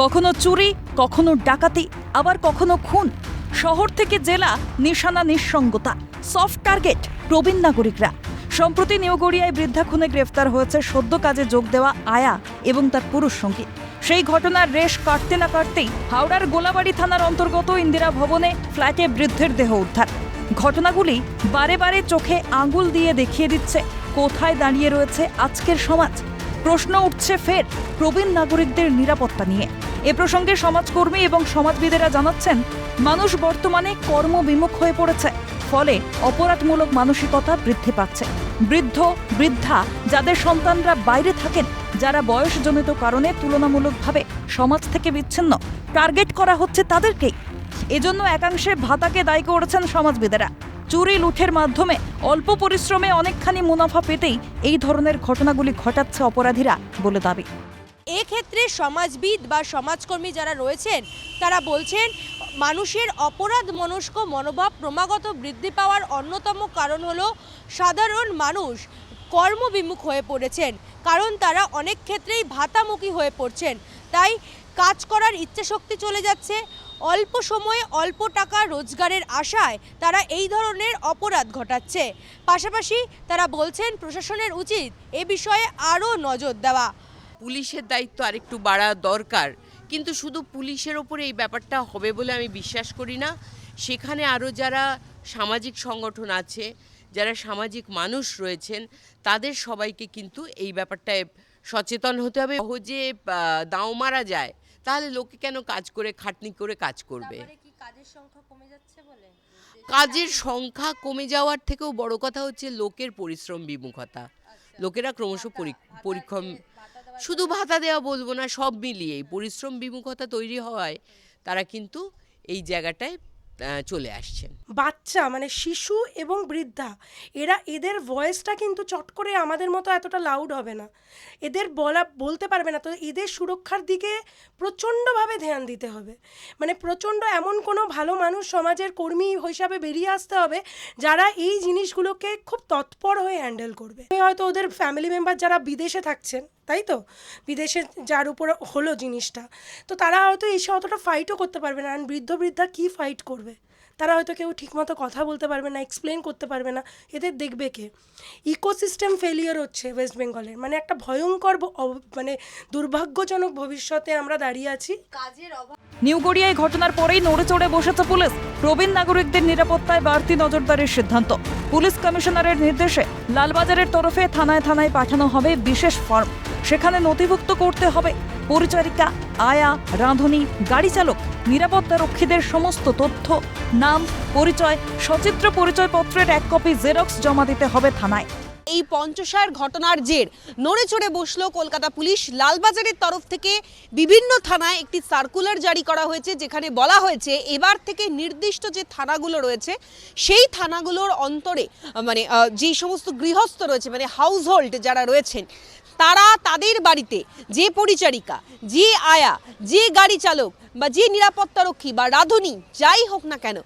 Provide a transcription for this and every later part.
কখনো চুরি, কখনো ডাকাতি, আবার কখনো খুন। শহর থেকে জেলা নিশানা নিঃসঙ্গতা সফট টার্গেট প্রবীণ নাগরিকরা। সম্প্রতি নিউগড়িয়ায় বৃদ্ধা খুনে গ্রেফতার হয়েছে সদ্য কাজে যোগ দেওয়া আয়া এবং তার পুরুষ সঙ্গী। সেই ঘটনার রেশ কাটতে না কাটতেই হাওড়ার গোলাবাড়ি থানার অন্তর্গত ইন্দিরা ভবনে ফ্ল্যাটে বৃদ্ধের দেহ উদ্ধার। ঘটনাগুলি বারে বারে চোখে আঙুল দিয়ে দেখিয়ে দিচ্ছে, কোথায় দাঁড়িয়ে রয়েছে আজকের সমাজ। প্রশ্ন উঠছে ফের প্রবীণ নাগরিকদের নিরাপত্তা নিয়ে। এ প্রসঙ্গে সমাজকর্মী এবং সমাজবিদেরা জানাচ্ছেন, মানুষ বর্তমানে কর্মবিমুখ হয়ে পড়েছে, ফলে অপরাধমূলক মানসিকতা বৃদ্ধি পাচ্ছে। বৃদ্ধ, বৃদ্ধা, যাদের সন্তানরা বাইরে থাকেন, যারা বয়সজনিত কারণে তুলনামূলকভাবে সমাজ থেকে বিচ্ছিন্ন, টার্গেট করা হচ্ছে তাদেরকেই। এজন্য একাংশে ভাতাকে দায়ী করেছেন সমাজবিদেরা। চুরি, লুঠের মাধ্যমে অল্প পরিশ্রমে অনেকখানি মুনাফা পেতেই এই ধরনের ঘটনাগুলি ঘটাচ্ছে অপরাধীরা বলে দাবি। এক্ষেত্রে সমাজবিদ বা সমাজকর্মী যারা রয়েছেন, তারা বলছেন, মানুষের অপরাধ মনস্ক মনোভাব ক্রমাগত বৃদ্ধি পাওয়ার অন্যতম কারণ হলো সাধারণ মানুষ কর্মবিমুখ হয়ে পড়েছেন। কারণ তারা অনেক ক্ষেত্রেই ভাতামুখী হয়ে পড়ছেন। তাই কাজ করার ইচ্ছাশক্তি চলে যাচ্ছে। অল্প সময়ে অল্প টাকা রোজগারের আশায় তারা এই ধরনের অপরাধ ঘটাচ্ছে। পাশাপাশি তারা বলছেন, প্রশাসনের উচিত এ বিষয়ে আরও নজর দেওয়া। পুলিশের দায়িত্ব আরেকটু বাড়া দরকার। কিন্তু শুধু পুলিশের ওপরে এই ব্যাপারটা হবে বলে আমি বিশ্বাস করি না। সেখানে আরও যারা সামাজিক সংগঠন আছে যারা সামাজিক মানুষ রয়েছেন তাদের সবাইকে কিন্তু এই ব্যাপারটায় সচেতন হতে হবে। সহজে দাও মারা যায় তাহলে লোকে কেন কাজ করে খাটনি করে কাজ করবে? কাজের সংখ্যা কমে যাচ্ছে বলে? কাজের সংখ্যা কমে যাওয়ার থেকেও বড় কথা হচ্ছে লোকের পরিশ্রম বিমুখতা। লোকেরা ক্রমশ পরি- পরিশ্রম শুধু ভাতা দেওয়া বলব না, সব মিলিয়েই। পরিশ্রম বিমুখতা তৈরি হওয়ায় তারা কিন্তু এই জায়গাটায় চলে আসছেন। বাচ্চা মানে শিশু এবং বৃদ্ধা, এরা এদের ভয়েসটা কিন্তু চট করে আমাদের মতো এতটা লাউড হবে না। এদের বলা, বলতে পারবে না, তো এদের সুরক্ষার দিকে প্রচণ্ডভাবে ধ্যান দিতে হবে। মানে প্রচণ্ড এমন কোনো ভালো মানুষ সমাজের কর্মী হিসাবে বেরিয়ে আসতে হবে, যারা এই জিনিসগুলোকে খুব তৎপর হয়ে হ্যান্ডেল করবে। হয়তো ওদের ফ্যামিলি মেম্বার যারা বিদেশে থাকছেন, তাই তো? বিদেশে যার উপর হলো জিনিসটা। তো তারা হয়তো এসে অতটা ফাইটও করতে পারবে না। বৃদ্ধ, বৃদ্ধা কী ফাইট করবে? তারা হয়তো কেউ ঠিকমতো কথা বলতে পারবে না এক্সপ্লেন করতে পারবে না। এদের দেখবে কে? ইকোসিস্টেম ফেলিয়ার হচ্ছে ওয়েস্ট বেঙ্গলের মানে একটা ভয়ঙ্কর মানে দুর্ভাগ্যজনক ভবিষ্যতে আমরা দাঁড়িয়ে আছি। কাজের অভাব নিউগড়িয়ায় ঘটনার পরেই নড়ে চড়ে বসেছে পুলিশ। প্রবীণ নাগরিকদের নিরাপত্তায় বাড়তি নজরদারির সিদ্ধান্ত। পুলিশ কমিশনারের নির্দেশে লালবাজারের তরফে থানায় থানায় পাঠানো হবে বিশেষ ফর্ম। সেখানে নথিভুক্ত করতে হবে। পরিচারিকা, আয়া, রাঁধুনি, গাড়ি চালক, নিরাপত্তা রক্ষীদের সমস্ত তথ্য, নাম, পরিচয়, সচিত্র পরিচয়পত্রের এক কপি জেরক্স জমা দিতে হবে থানায়। এই পঞ্চসার ঘটনার জের। নড়ে চড়ে বসল কলকাতা পুলিশ। লালবাজারের তরফ থেকে বিভিন্ন থানায় একটি সার্কুলার জারি করা হয়েছে, যেখানে বলা হয়েছে, এবার থেকে নির্দিষ্ট যে থানাগুলো রয়েছে, সেই থানাগুলোর অন্তরে মানে যেই সমস্ত গৃহস্থ রয়েছে মানে হাউস হোল্ড যারা রয়েছেন তারা তাদের বাড়িতে যে পরিচারিকা, যে আয়া, যে গাড়ি চালক বা যে নিরাপত্তারক্ষী বা রাঁধুনি, যাই হোক না কেন,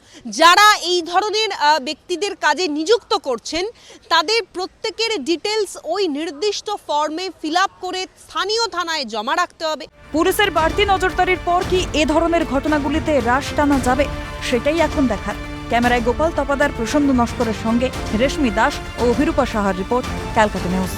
যারা এই ধরনের ব্যক্তিদের কাজে নিযুক্ত করছেন, তাদের প্রত্যেকের ডিটেলস ওই নির্দিষ্ট ফর্মে ফিল করে স্থানীয় থানায় জমা রাখতে হবে। পুলিশের বাড়তি নজরদারির পর কি এ ধরনের ঘটনাগুলিতে হ্রাস টানা যাবে, সেটাই এখন দেখার। ক্যামেরায় গোপাল তপাদার প্রসন্ন নস্করের সঙ্গে রেশমি দাস ও অভিরূপা সাহার রিপোর্ট, ক্যালকাটা নিউজ।